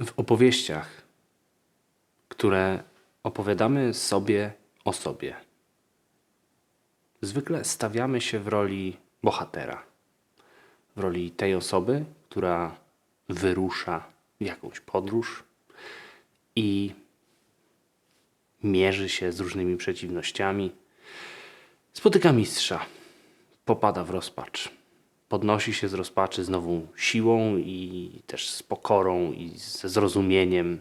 W opowieściach, które opowiadamy sobie o sobie, zwykle stawiamy się w roli bohatera, w roli tej osoby, która wyrusza w jakąś podróż i mierzy się z różnymi przeciwnościami, spotyka mistrza, popada w rozpacz. Podnosi się z rozpaczy z nową siłą i też z pokorą i ze zrozumieniem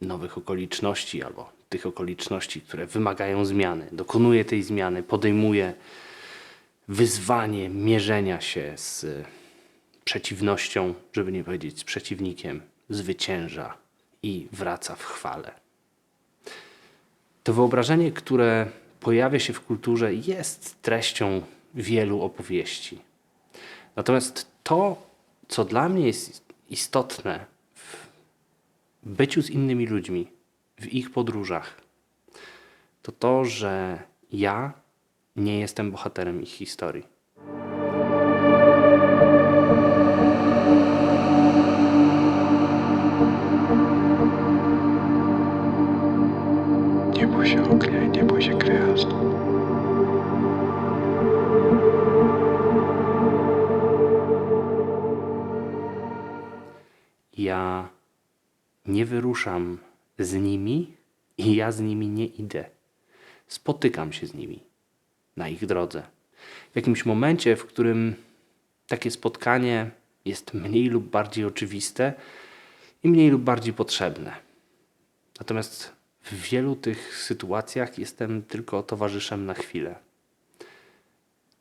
nowych okoliczności albo tych okoliczności, które wymagają zmiany. Dokonuje tej zmiany, podejmuje wyzwanie mierzenia się z przeciwnością, żeby nie powiedzieć z przeciwnikiem, zwycięża i wraca w chwale. To wyobrażenie, które pojawia się w kulturze, jest treścią wielu opowieści. Natomiast to, co dla mnie jest istotne w byciu z innymi ludźmi, w ich podróżach, to to, że ja nie jestem bohaterem ich historii. Ja nie wyruszam z nimi i ja z nimi nie idę. Spotykam się z nimi na ich drodze. W jakimś momencie, w którym takie spotkanie jest mniej lub bardziej oczywiste i mniej lub bardziej potrzebne. Natomiast w wielu tych sytuacjach jestem tylko towarzyszem na chwilę.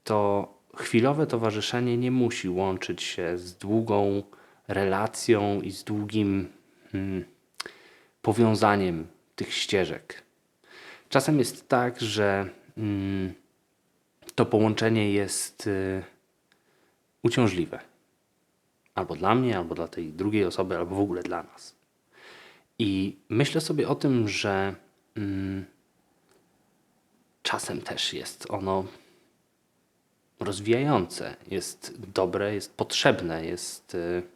To chwilowe towarzyszenie nie musi łączyć się z długą relacją i z długim hmm, powiązaniem tych ścieżek. Czasem jest tak, że mm, to połączenie jest y, uciążliwe. Albo dla mnie, albo dla tej drugiej osoby, albo w ogóle dla nas. I myślę sobie o tym, że mm, czasem też jest ono rozwijające, jest dobre, jest potrzebne, jest y, hmm,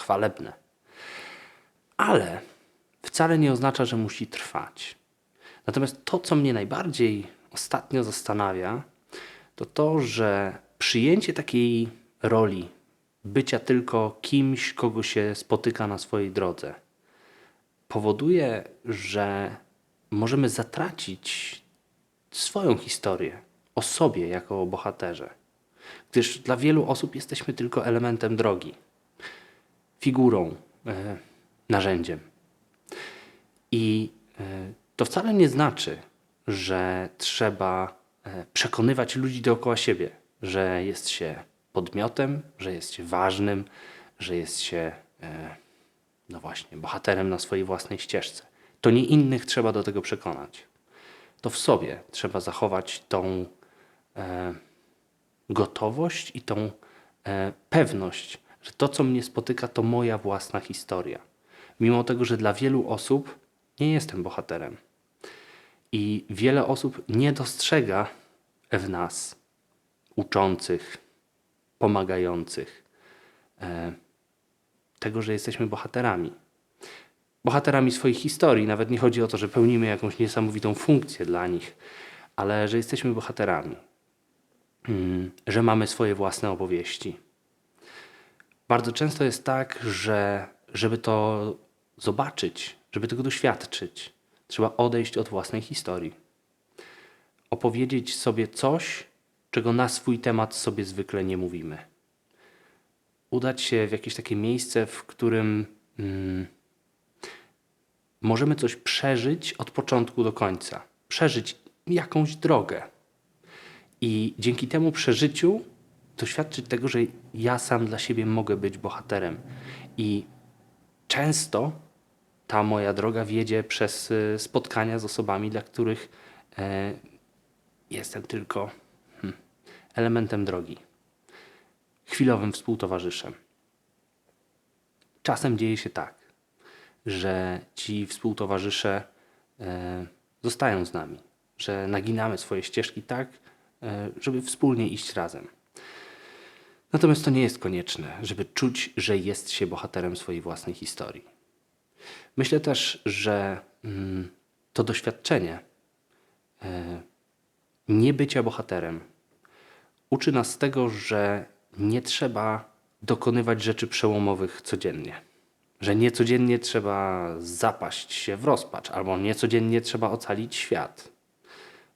chwalebne. Ale wcale nie oznacza, że musi trwać. Natomiast to, co mnie najbardziej ostatnio zastanawia, to to, że przyjęcie takiej roli bycia tylko kimś, kogo się spotyka na swojej drodze, powoduje, że możemy zatracić swoją historię o sobie jako o bohaterze. Gdyż dla wielu osób jesteśmy tylko elementem drogi, figurą, e, narzędziem. I e, to wcale nie znaczy, że trzeba e, przekonywać ludzi dookoła siebie, że jest się podmiotem, że jest się ważnym, że jest się, no właśnie, bohaterem na swojej własnej ścieżce. To nie innych trzeba do tego przekonać. To w sobie trzeba zachować tą gotowość i tą pewność, że to, co mnie spotyka, to moja własna historia. Mimo tego, że dla wielu osób nie jestem bohaterem. I wiele osób nie dostrzega w nas uczących, pomagających e, tego, że jesteśmy bohaterami. Bohaterami swoich historii. Nawet nie chodzi o to, że pełnimy jakąś niesamowitą funkcję dla nich, ale że jesteśmy bohaterami. Mm, że mamy swoje własne opowieści. Bardzo często jest tak, że żeby to zobaczyć, żeby tego doświadczyć, trzeba odejść od własnej historii. Opowiedzieć sobie coś, czego na swój temat sobie zwykle nie mówimy. Udać się w jakieś takie miejsce, w którym mm, możemy coś przeżyć od początku do końca. Przeżyć jakąś drogę. I dzięki temu przeżyciu doświadczyć tego, że ja sam dla siebie mogę być bohaterem. I często ta moja droga wiedzie przez y, spotkania z osobami, dla których e, jestem tylko hmm, elementem drogi, chwilowym współtowarzyszem. Czasem dzieje się tak, że ci współtowarzysze e, zostają z nami, że naginamy swoje ścieżki tak, e, żeby wspólnie iść razem. Natomiast to nie jest konieczne, żeby czuć, że jest się bohaterem swojej własnej historii. Myślę też, że mm, to doświadczenie e, niebycia bohaterem uczy nas tego, że nie trzeba dokonywać rzeczy przełomowych codziennie. Że nie codziennie trzeba zapaść się w rozpacz, albo nie codziennie trzeba ocalić świat.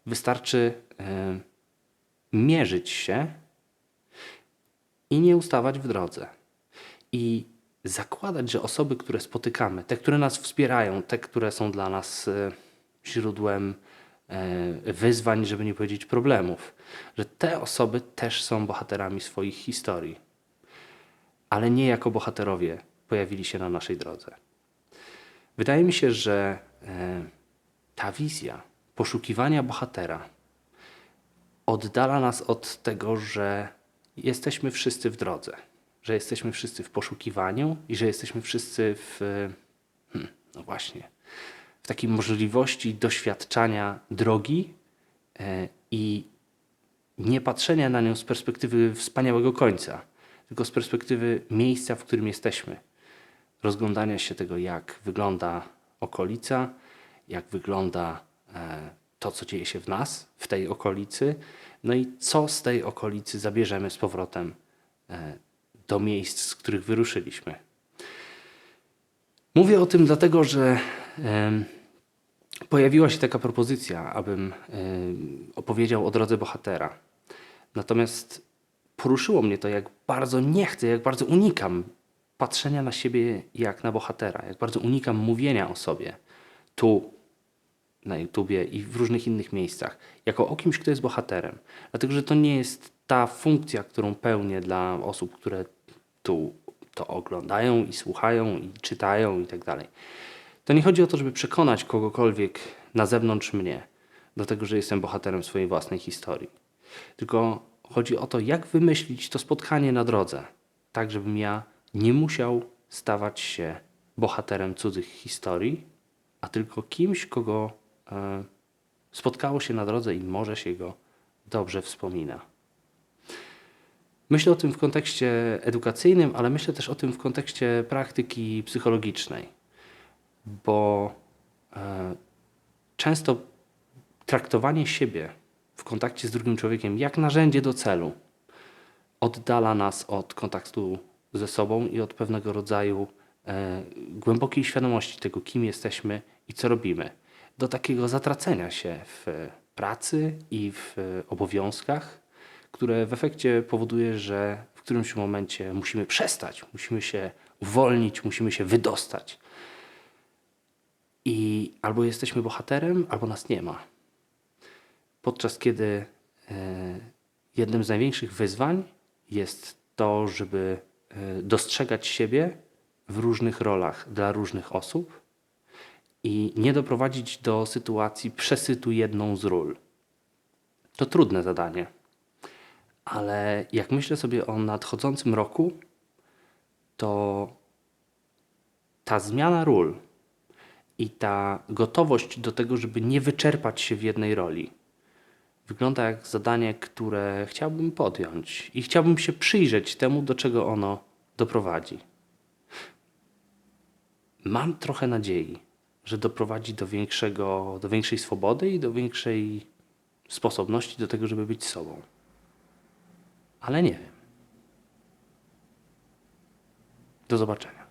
Wystarczy e, mierzyć się i nie ustawać w drodze. I zakładać, że osoby, które spotykamy, te, które nas wspierają, te, które są dla nas e, źródłem e, wyzwań, żeby nie powiedzieć problemów, że te osoby też są bohaterami swoich historii, ale nie jako bohaterowie pojawili się na naszej drodze. Wydaje mi się, że e, ta wizja poszukiwania bohatera oddala nas od tego, że jesteśmy wszyscy w drodze, że jesteśmy wszyscy w poszukiwaniu i że jesteśmy wszyscy w, hmm, no właśnie, w takiej możliwości doświadczania drogi e, i nie patrzenia na nią z perspektywy wspaniałego końca, tylko z perspektywy miejsca, w którym jesteśmy. Rozglądania się tego, jak wygląda okolica, jak wygląda e, to, co dzieje się w nas, w tej okolicy, no i co z tej okolicy zabierzemy z powrotem e, do miejsc, z których wyruszyliśmy. Mówię o tym dlatego, że pojawiła się taka propozycja, abym opowiedział o drodze bohatera. Natomiast poruszyło mnie to, jak bardzo nie chcę, jak bardzo unikam patrzenia na siebie jak na bohatera, jak bardzo unikam mówienia o sobie tu, na YouTubie i w różnych innych miejscach, jako o kimś, kto jest bohaterem. Dlatego, że to nie jest ta funkcja, którą pełnię dla osób, które tu to oglądają i słuchają i czytają i tak dalej. To nie chodzi o to, żeby przekonać kogokolwiek na zewnątrz mnie do tego, że jestem bohaterem swojej własnej historii. Tylko chodzi o to, jak wymyślić to spotkanie na drodze, tak żebym ja nie musiał stawać się bohaterem cudzych historii, a tylko kimś, kogo spotkało się na drodze i może się go dobrze wspomina. Myślę o tym w kontekście edukacyjnym, ale myślę też o tym w kontekście praktyki psychologicznej, bo e, często traktowanie siebie w kontakcie z drugim człowiekiem jak narzędzie do celu oddala nas od kontaktu ze sobą i od pewnego rodzaju e, głębokiej świadomości tego, kim jesteśmy i co robimy, do takiego zatracenia się w pracy i w obowiązkach, które w efekcie powoduje, że w którymś momencie musimy przestać, musimy się uwolnić, musimy się wydostać. I albo jesteśmy bohaterem, albo nas nie ma. Podczas kiedy e, jednym z największych wyzwań jest to, żeby e, dostrzegać siebie w różnych rolach dla różnych osób i nie doprowadzić do sytuacji przesytu jedną z ról. To trudne zadanie, ale jak myślę sobie o nadchodzącym roku, to ta zmiana ról i ta gotowość do tego, żeby nie wyczerpać się w jednej roli, wygląda jak zadanie, które chciałbym podjąć i chciałbym się przyjrzeć temu, do czego ono doprowadzi. Mam trochę nadziei, że doprowadzi do, większego, do większej swobody i do większej sposobności do tego, żeby być sobą. Ale nie wiem. Do zobaczenia.